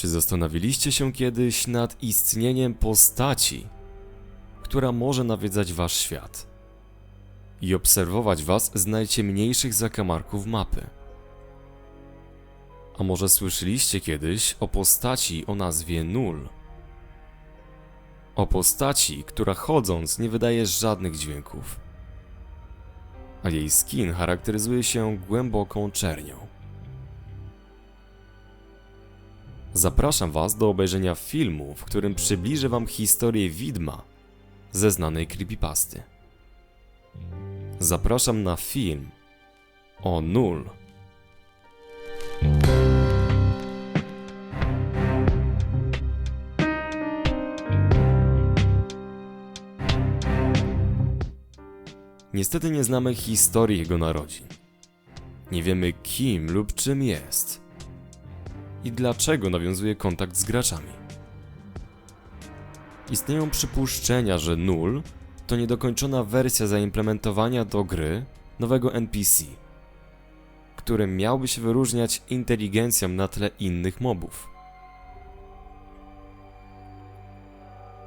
Czy zastanowiliście się kiedyś nad istnieniem postaci, która może nawiedzać wasz świat i obserwować was z najciemniejszych zakamarków mapy? A może słyszeliście kiedyś o postaci o nazwie Nul? O postaci, która chodząc nie wydaje żadnych dźwięków, a jej skin charakteryzuje się głęboką czernią. Zapraszam Was do obejrzenia filmu, w którym przybliżę Wam historię widma ze znanej creepypasty. Zapraszam na film o Nul. Niestety nie znamy historii jego narodzin. Nie wiemy kim lub czym jest i dlaczego nawiązuje kontakt z graczami. Istnieją przypuszczenia, że Null to niedokończona wersja zaimplementowania do gry nowego NPC, który miałby się wyróżniać inteligencją na tle innych mobów.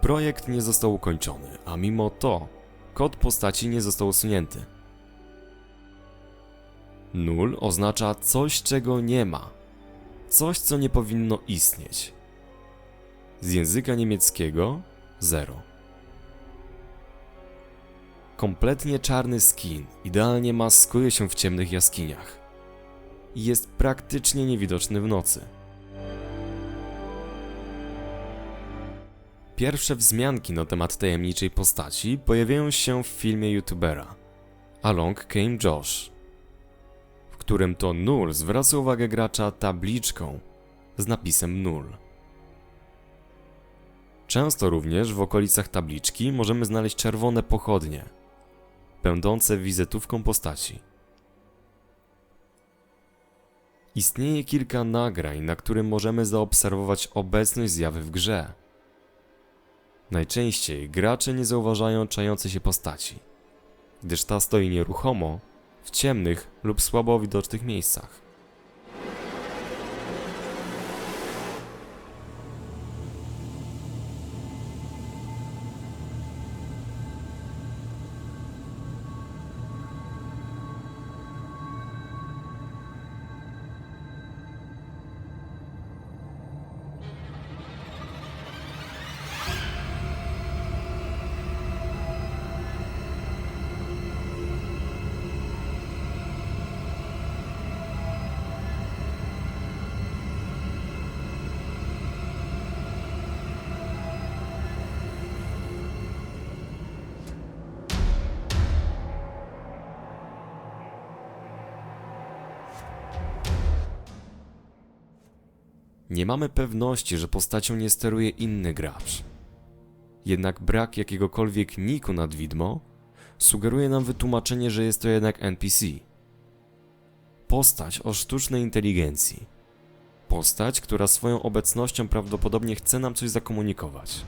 Projekt nie został ukończony, a mimo to kod postaci nie został usunięty. Null oznacza coś, czego nie ma. Coś, co nie powinno istnieć. Z języka niemieckiego zero. Kompletnie czarny skin idealnie maskuje się w ciemnych jaskiniach. i Jest praktycznie niewidoczny w nocy. Pierwsze wzmianki na temat tajemniczej postaci pojawiają się w filmie youtubera Along Came Josh, którym to Null zwraca uwagę gracza tabliczką z napisem Null. Często również w okolicach tabliczki możemy znaleźć czerwone pochodnie, będące wizytówką postaci. Istnieje kilka nagrań, na którym możemy zaobserwować obecność zjawy w grze. Najczęściej gracze nie zauważają czającej się postaci, gdyż ta stoi nieruchomo w ciemnych lub słabo widocznych miejscach. Nie mamy pewności, że postacią nie steruje inny gracz. Jednak brak jakiegokolwiek niku nad widmo sugeruje nam wytłumaczenie, że jest to jednak NPC. Postać o sztucznej inteligencji. Postać, która swoją obecnością prawdopodobnie chce nam coś zakomunikować.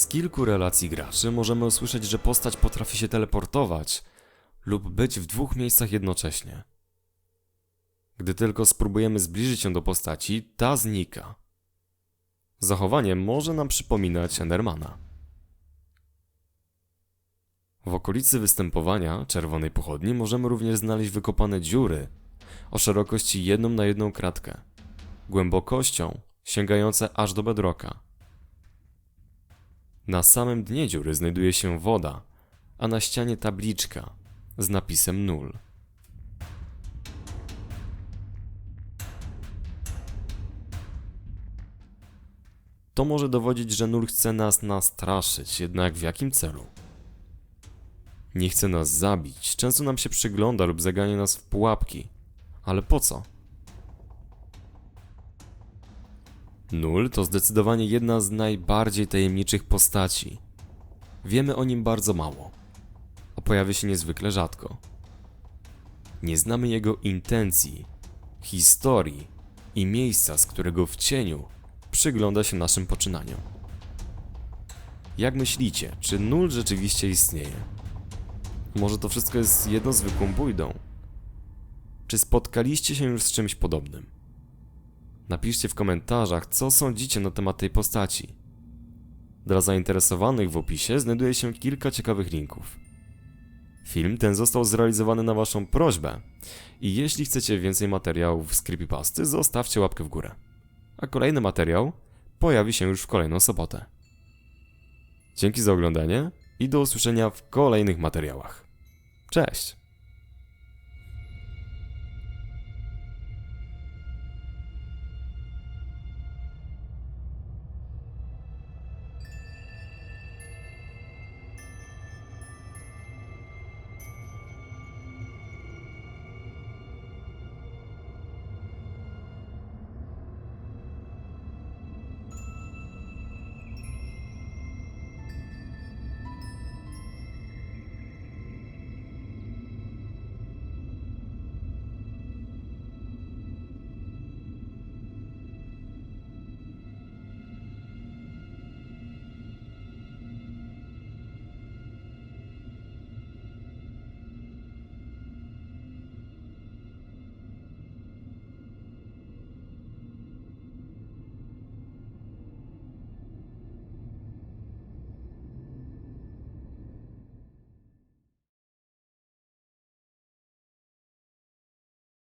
Z kilku relacji graczy możemy usłyszeć, że postać potrafi się teleportować lub być w dwóch miejscach jednocześnie. Gdy tylko spróbujemy zbliżyć się do postaci, ta znika. Zachowanie może nam przypominać Endermana. W okolicy występowania czerwonej pochodni możemy również znaleźć wykopane dziury o szerokości jedną na jedną kratkę, głębokością sięgające aż do bedrocka. Na samym dnie dziury znajduje się woda, a na ścianie tabliczka z napisem nul. To może dowodzić, że nul chce nas nastraszyć, jednak w jakim celu? Nie chce nas zabić, często nam się przygląda lub zagania nas w pułapki. Ale po co? Nul to zdecydowanie jedna z najbardziej tajemniczych postaci. Wiemy o nim bardzo mało. a pojawia się niezwykle rzadko. Nie znamy jego intencji, historii i miejsca, z którego w cieniu przygląda się naszym poczynaniom. Jak myślicie, czy nul rzeczywiście istnieje? Może to wszystko jest jedną zwykłą bójdą? Czy spotkaliście się już z czymś podobnym? Napiszcie w komentarzach, co sądzicie na temat tej postaci. Dla zainteresowanych w opisie znajduje się kilka ciekawych linków. Film ten został zrealizowany na Waszą prośbę i jeśli chcecie więcej materiałów z creepypasty, zostawcie łapkę w górę. A kolejny materiał pojawi się już w kolejną sobotę. Dzięki za oglądanie i do usłyszenia w kolejnych materiałach. Cześć!